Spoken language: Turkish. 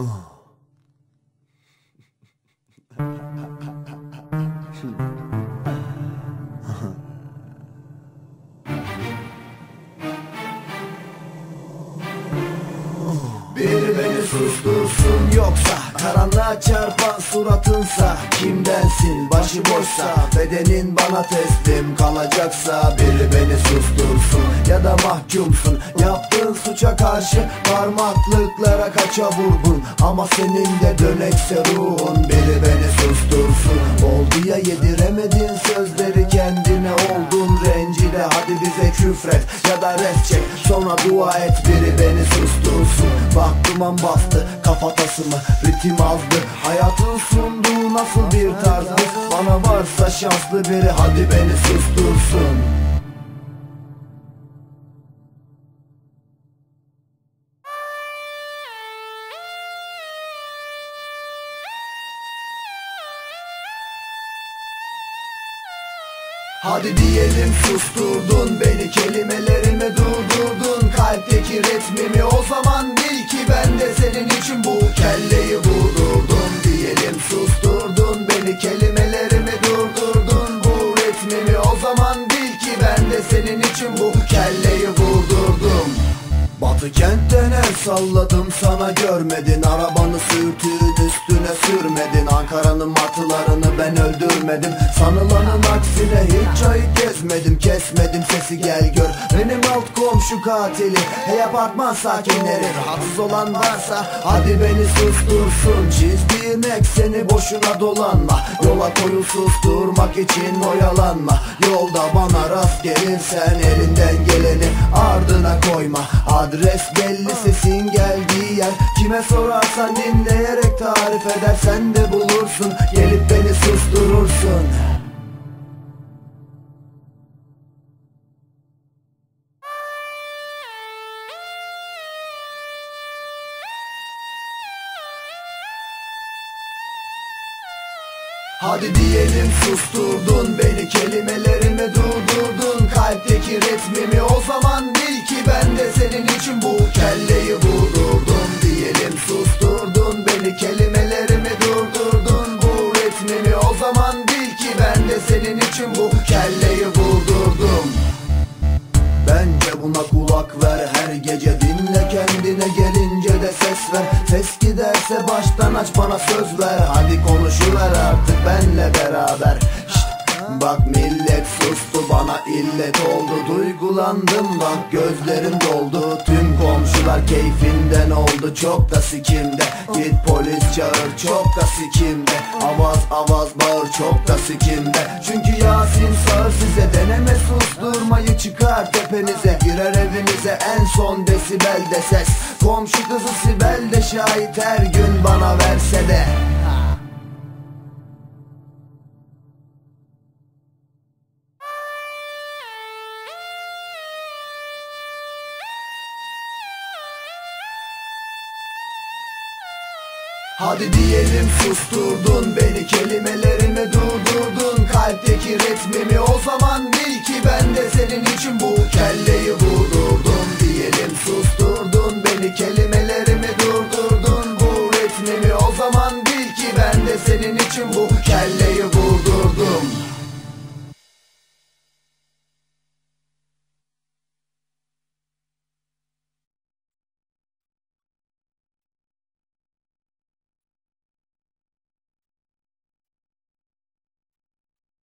Bir beni sustursun yoksa Karanlığa çarpan suratınsa Kimdensin başıboşsa Bedenin bana teslim kalacaksa Biri beni sustursun ya da mahkumsun. Yaptığın suça karşı parmaklıklara kaça vurgun. Ama senin de dönekse ruhun Biri beni sustursun. Oldu ya yediremedin sözleri kendine oldun. Rencide Hadi bize küfret ya da res çek. Sonra dua et biri beni sustursun. Bak duman bastı kafatasımı Ritim azdı. Hayatın nasıl bir tarzdı Bana varsa şanslı biri hadi beni sustursun. Hadi diyelim susturdun beni kelimelerimi durdurdun. Kalpteki ritmimi o zaman bil ki ben de senin için bu kelleyi o zaman bil ki ben de senin için bu kelleyi vurdurdum Batı kentten el salladım sana görmedin. Arabanı sürtüğün üstüne sürmedin. Ankara'nın martılarını ben öldürmedim. Sanılanın aksine hiç ayı gezmedim. Kesmedim sesi gel gör. Benim alt komşu katili. Hey apartman sakinleri. Rahatsız olan varsa hadi beni sustursun. Çizdiğin ekseni boşuna dolanma. Yola koyul susturmak için oyalanma. Yolda bana rast gelirsen elinden geleni ardına koyma. Adres belli sesin geldiği yer. Kime sorarsan dinleyerek tarif edersen de bulursun. Gelip beni susturursun. Hadi diyelim susturdun beni kelimelerimi durdurdun Kalpteki ritmimi o zaman bil ki ben de senin için bu kelleyi vurdurdum Diyelim. Susturdun beni kelimelerimi durdurdun. Bu ritmimi o zaman bil ki ben de senin için bu kelleyi vurdurdum Bence buna kulak ver her gece dinle kendine. Gelince de ses ver Ses giderse baştan aç bana söz ver. Hadi konuşuver artık benle beraber. Şşt, Bak millet sustu bana illet oldu Duygulandım bak gözlerim doldu. Tüm komşular keyfinden oldu. Çok da sikimde. Git polis çağır çok da sikimde. Avaz avaz bağır çok da sikimde. Çünkü Yasin sağır size deneme susturmayı çıkar tepenize. Girer evinize en son desibelde ses. Komşu kızı Sibel de şahit her gün bana verse de Hadi diyelim susturdun beni kelimelerimi durdurdun. Kalpteki ritmimi o zaman bil ki ben de senin için bu kelleyi